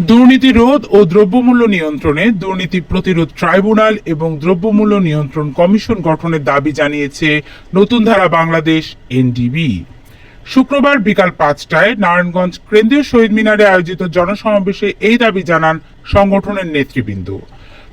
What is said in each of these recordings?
দুর্নীতি রোধ ও দ্রব্যমূল্য নিয়ন্ত্রণে দুর্নীতি প্রতিরোধ ট্রাইব্যুনাল এবং দ্রব্যমূল্য নিয়ন্ত্রণ কমিশন গঠনের দাবি জানিয়েছে নতুন ধারা বাংলাদেশ, এনডিবি। শুক্রবার বিকাল পাঁচটায় নারায়ণগঞ্জ কেন্দ্রীয় শহীদ মিনারে আয়োজিত জনসমাবেশে এই দাবি জানান সংগঠনের নেতৃবৃন্দ।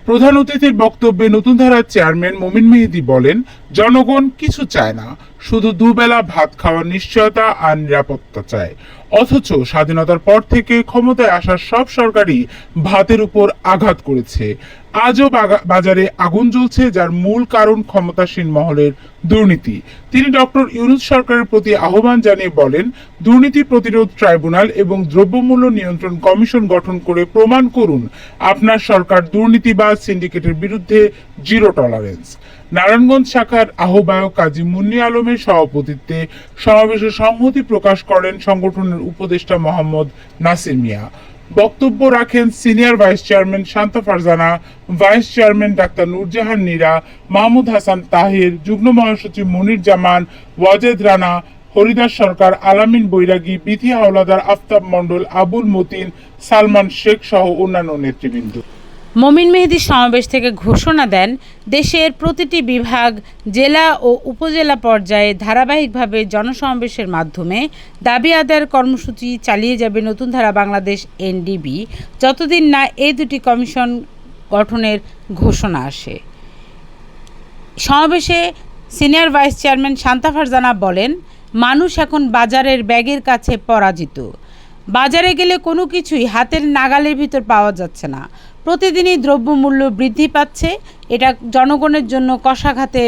প্রধান অতিথির বক্তব্যে নতুন ধারার চেয়ারম্যান মোমিন মেহেদি বলেন, জনগণ কিছু চায় না, শুধু দুবেলা ভাত খাওয়ার নিশ্চয়তা আর নিরাপত্তা চায়। অথচ স্বাধীনতার পর থেকে ক্ষমতায় আসার সব সরকারই ভাতের উপর আঘাত করেছে। আজও বাজারে আগুন জ্বলছে, যার মূল কারণ ক্ষমতাসীন মহলের দুর্নীতি। তিনি ডক্টর ইউনুস সরকারের প্রতি আহ্বান জানিয়ে বলেন, দুর্নীতি প্রতিরোধ ট্রাইব্যুনাল এবং দ্রব্যমূল্য নিয়ন্ত্রণ কমিশন গঠন করে প্রমাণ করুন, আপনার সরকার দুর্নীতি বা সিন্ডিকেটের বিরুদ্ধে জিরো টলারেন্স। নারায়ণগঞ্জ শাখার আহ্বায়ক কাজী মুন্নি আলমের সভাপতিত্বে সমাবেশে সংহতি প্রকাশ করেন সংগঠনের উপদেষ্টা মোহাম্মদ নাসির মিয়া। বক্তব্য রাখেন senior vice chairman Shanta Farzana, vice chairman doctor Nurjahan Nira, Mahmud Hasan Tahir, যুগ্ম মহাসচিব মনির জামান, ওয়াজেদ রানা, হরিদাস সরকার, আলামিন বৈরাগী, বিথি হাওলাদার আফতাব মণ্ডল, আবুল মতিন, সালমান শেখ সহ অন্যান্য নেতৃবৃন্দ। মমিন মেহেদি সমাবেশ থেকে ঘোষণা দেন, দেশের প্রতিটি বিভাগ, জেলা ও উপজেলা পর্যায়ে ধারাবাহিকভাবে জনসমাবেশের মাধ্যমে দাবি আদায়ের কর্মসূচি চালিয়ে যাবে নতুন ধারা বাংলাদেশ এনডিবি। যতদিন না এই দুটি কমিশন গঠনের ঘোষণা আসে। সমাবেশে senior vice chairman Shanta Farzana বলেন, মানুষ এখন বাজারের ব্যাগের কাছে পরাজিত। বাজারে গেলে কোনো কিছুই হাতের নাগালের ভিতর পাওয়া যাচ্ছে না। প্রতিদিনই দ্রব্যমূল্য বৃদ্ধি পাচ্ছে। এটা জনগণের জন্য কষাঘাতে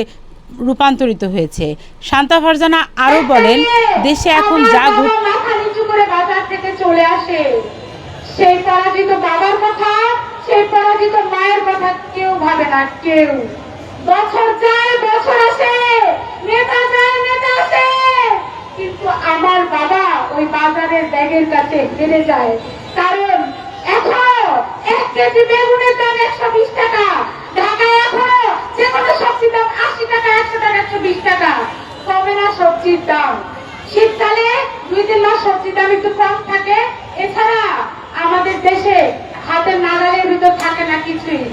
রূপান্তরিত হয়েছে। শান্তা ফারজানা আরও বলেন দেশে এখন যা আমার মাথা নিচু করে বাজার থেকে চলে আসে। সেই পরাজিত বাবার কথা সেই পরাজিত মায়ের কথা কেউ ভাবে না কেউ। বছর যায় বছর আসে নেতা যায় নেতা আসে। কিন্তু আমার বাবা ওই বাজারের ব্যাগের কাছে হেরে যায়। কারণ এক কেজি বেগুনের দাম একশো বিশ টাকা। ঢাকায় সবজির দাম আশি টাকা, একশো টাকা, একশো বিশ টাকা। কমে না সবজির দাম। শীতকালে দুই তিন মাস সবজির দাম একটু কম থাকে। এছাড়া আমাদের দেশে হাতের নাগালের ভিতর থাকে না কিছুই।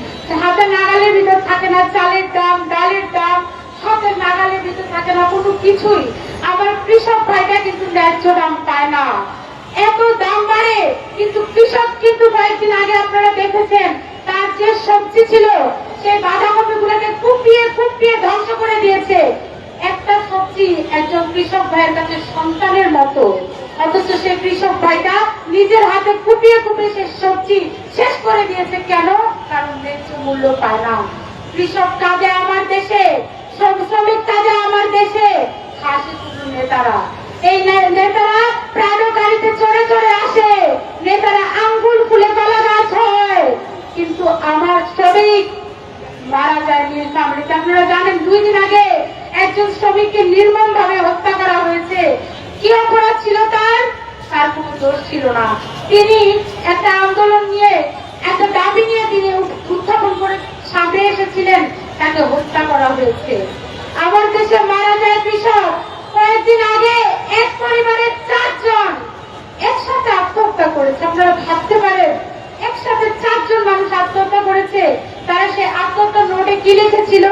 হাতের নাগালের ভিতর থাকে না চালের দাম, ডালের দাম। হাতের নাগালের ভিতর থাকে না কোনো কিছুই। আমার কৃষক ভাইটা কিন্তু ন্যায্য দাম পায় না। এত দাম বাড়ে, কিন্তু কৃষক কিন্তু কয়েকদিন আগে আপনারা দেখেছেন, তার যে সবজি ছিল, সেই বাঁধাকপি গুলোকে কুপিয়ে কুপিয়ে ধ্বংস করে দিয়েছে। একটা সবজি একজন কৃষক ভাইয়ের কাছে সন্তানের মতো। অথচ সে কৃষক ভাইটা নিজের হাতে কুপিয়ে কুপিয়ে সে সবজি শেষ করে দিয়েছে। কেন? কারণ ন্যায্য মূল্য পায় না। কৃষক কাজে আমার দেশে, শ্রম- শ্রমিক কাজে আমার দেশে। খাসে শুধু নেতারা। এই নেতারা চড়ে চড়ে আসে। নেতারা আঙ্গুল কলা গাছ হয়। কিন্তু আমার শ্রমিক মারা যায় আপনারা জানেন, দুই দিন আগে একজন শ্রমিককে নির্মম ভাবে হত্যা করা হয়েছে। কি অপরাধ ছিল তার? তার কোনো দোষ ছিল না। তিনি একটা আন্দোলন নিয়ে, একটা দাবি নিয়ে তিনি উত্থাপন করে সামনে এসেছিলেন। তাকে হত্যা করা হয়েছে। আমার দেশে মারা যায় কৃষক। কয়েকদিন আগে পরিবারের চারজন একসাথে আত্মহত্যা করেছে। আপনারা ভাবতে পারেন, একসাথে চারজন মানুষ আত্মহত্যা করেছে। তারা সে আত্মহত্যা নোটে কি লিখেছিল?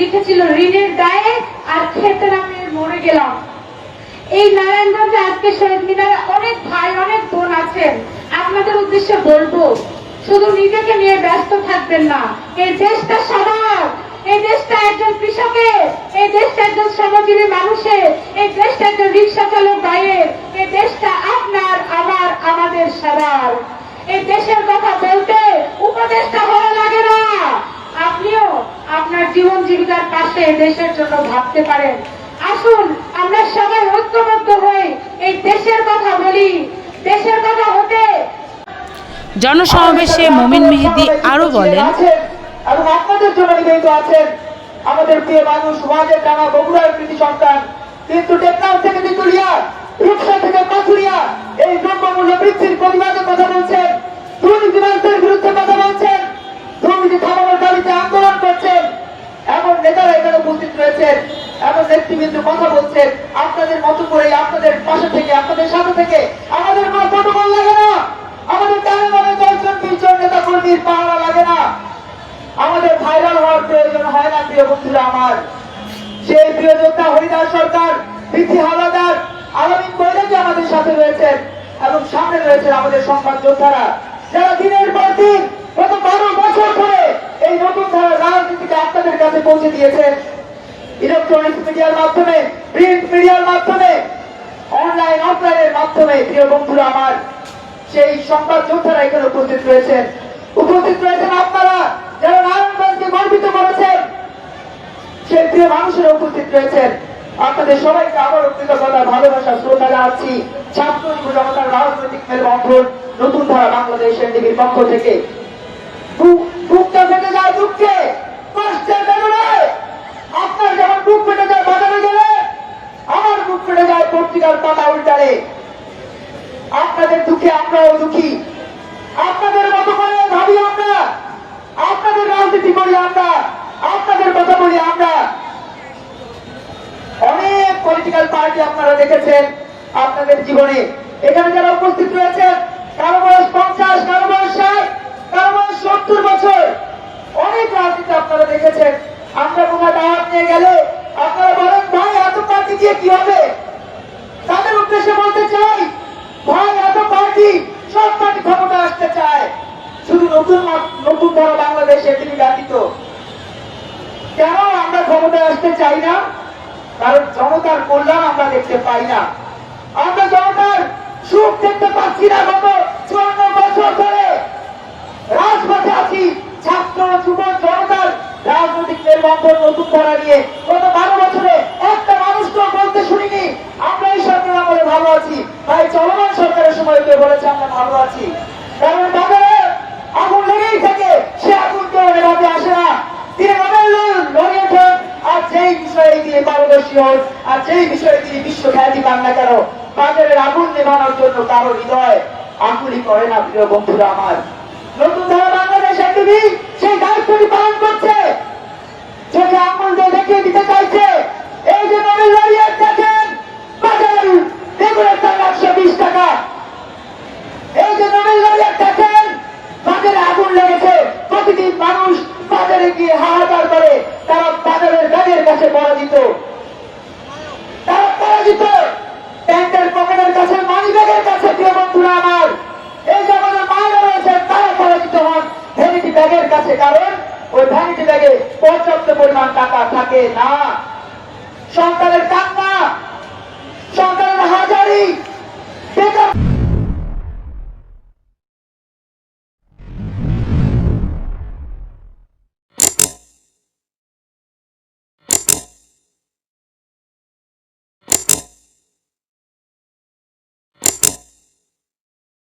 লিখেছিল, ঋণের দায়ে আর খেতে নামে মরে গেলাম। এই নারায়ণগঞ্জে আজকে শহীদ মিনারে অনেক ভাই, অনেক বোন আছেন। আপনাদের উদ্দেশ্যে বলব, শুধু নিজেকে নিয়ে ব্যস্ত থাকবেন না। এই দেশটা সবার এই দেশটা একজন কৃষকের এই দেশটা একজন শ্রমজীবী মানুষের এই দেশটা একজন রিক্সা চালক ভাইয়ের এই দেশটা আপনার আমার আমাদের সবার। এই দেশের কথা বলতে উপদেশটা ভালো লাগে না। আপনিও আপনার জীবন জীবিকার পাশে দেশের জন্য ভাবতে পারেন। আসুন আমরা সবাই ঐক্যবদ্ধ হই এই দেশের কথা বলি। দেশের কথা হতে জনসমাবেশে মমিন মেহেদি আরও বলেন। এবং আপনাদের জন্য নিবেদিত আছেন। আমাদের প্রিয় মানুষ ওয়াজের ডানা বগুড়ার কৃতি সন্তান, কিন্তু টেকনাফ থেকে বিতুলিয়া রূপসা থেকে পাথুরিয়া, এই দ্রব্যমূল্য বৃদ্ধির প্রতিবাদে কথা বলছেন দুর্নীতিবাদদের বিরুদ্ধে কথা বলছেন, দুর্নীতি থামানোর দাবিতে আন্দোলন করছেন। এমন নেতারা এখানে উপস্থিত রয়েছেন, এমন নেতৃবৃন্দ কথা বলছেন, আপনাদের মতো করে আপনাদের পাশে থেকে, আপনাদের সাথে থেকে, আমাদের কোনো প্রটোকল লাগে না। আমাদের আমাদের ভাইরাল হওয়ার প্রয়োজন হয় না, প্রিয় বন্ধুরা আমার। সেই প্রিয় যোদ্ধা হরিদাস সরকার তিথি হালাদার, আলামিন বৈরাগী আমাদের সাথে রয়েছেন এবং সামনে রয়েছেন আমাদের সংবাদ যোদ্ধারা। যারা দিনের পর দিন গত বারো বছর ধরে এই নতুন ধারা রাজনীতিকে আপনাদের কাছে পৌঁছে দিয়েছেন ইলেকট্রনিক্স মিডিয়ার মাধ্যমে প্রিন্ট মিডিয়ার মাধ্যমে অনলাইন অফলাইনের মাধ্যমে, প্রিয় বন্ধুরা আমার, সেই সংবাদ যোদ্ধারা এখানে উপস্থিত রয়েছেন। উপস্থিত রয়েছেন আপনারা যারা নারায়ণগঞ্জকে গর্বিত করেছেন, সেই প্রিয় মানুষেরা উপস্থিত রয়েছেন। আপনাদের সবাইকে আবার কৃতজ্ঞতা, ভালোবাসা, শ্রদ্ধা জানাচ্ছি। ছাত্র জনতার রাজনৈতিক মেলবন্ধন, নতুন ধারা বাংলাদেশ এনডিবির পক্ষ থেকে। আপনাদের দুঃখে আমরাও দুঃখী। আপনাদের মতো করে ভাবি আমরা। আপনাদের রাজনীতি করি আমরা, আপনাদের কথা বলি আমরা। অনেক পলিটিক্যাল পার্টি আপনারা দেখেছেন আপনাদের জীবনে। এখানে যারা উপস্থিত রয়েছেন, কারও বয়স পঞ্চাশ, কারও বয়স ষাট, কারও বয়স সত্তর বছর, অনেক রাজনীতি আপনারা দেখেছেন। আমরা কোথাও দাওয়াত নিয়ে গেলে আপনারা বলেন, ভাই, এত পার্টি দিয়ে কি হবে? তাদের উদ্দেশ্যে বলতে চাই ভাই এত পার্টি সব পার্টি ক্ষমতা আসতে চায় শুধু নতুন নতুন ধরো বাংলাদেশে তিনি ব্যতীত। কেন আমরা ক্ষমতায় আসতে চাই না? কারণ জনতার কল্যাণ আমরা দেখতে পাই না। আমরা জনতার সুখ দেখতে পাচ্ছি না গত চুয়ান্ন বছর ধরে। রাজপথে আছি, ছাত্র যুব জনতার রাজনৈতিক নির্বাচন নতুন ধারা নিয়ে। গত বারো বছরে একটা মানুষকেও বলতে শুনিনি, আমরা এই সরকার আমলে ভালো আছি। তাই চলমান সরকারের সময় কেউ বলেছে, আমরা ভালো আছি কারণ বাজারে আগুন লেগেই থাকে সে আগুন কেউ নেভাতে আসে না তিনি নোবেল লড়িয়ে ওঠেন আর যেই বিষয়ে তিনি পারদর্শী আর যেই বিষয়ে তিনি বিশ্ব পান না কেন? বাজারের আগুন নেভানোর জন্য কারও হৃদয় আকুলি করে না, প্রিয় বন্ধুরা আমার। নতুন ধারা বাংলাদেশ এনটিভি সেই দায়িত্বটি পালন করছে। চোখে আঙুল দিয়ে দেখিয়ে দিতে চাইছে, এই যে নবীন লড়িয়ে দেখেন, বাজারের বেগুনের একশো বিশ টাকা এই যে নোবেল লরিয়েট দেখেন বাজারে আগুন লেগেছে প্রতিদিন মানুষ বাজারে গিয়ে হাহাকার করে তারা বাজারের ব্যাগের কাছে পরাজিত তারা পরাজিত প্যান্টের পকেটের কাছে মানি ব্যাগের কাছে প্রিয় বন্ধুরা আমার এই যে আমাদের মায়েরা রয়েছেন তারা পরাজিত হন ভ্যানিটি ব্যাগের কাছে কারণ ওই ভ্যানিটি ব্যাগে পর্যাপ্ত পরিমাণ টাকা থাকে না। সন্তানের কান্না সন্তানের হাজারি বেকার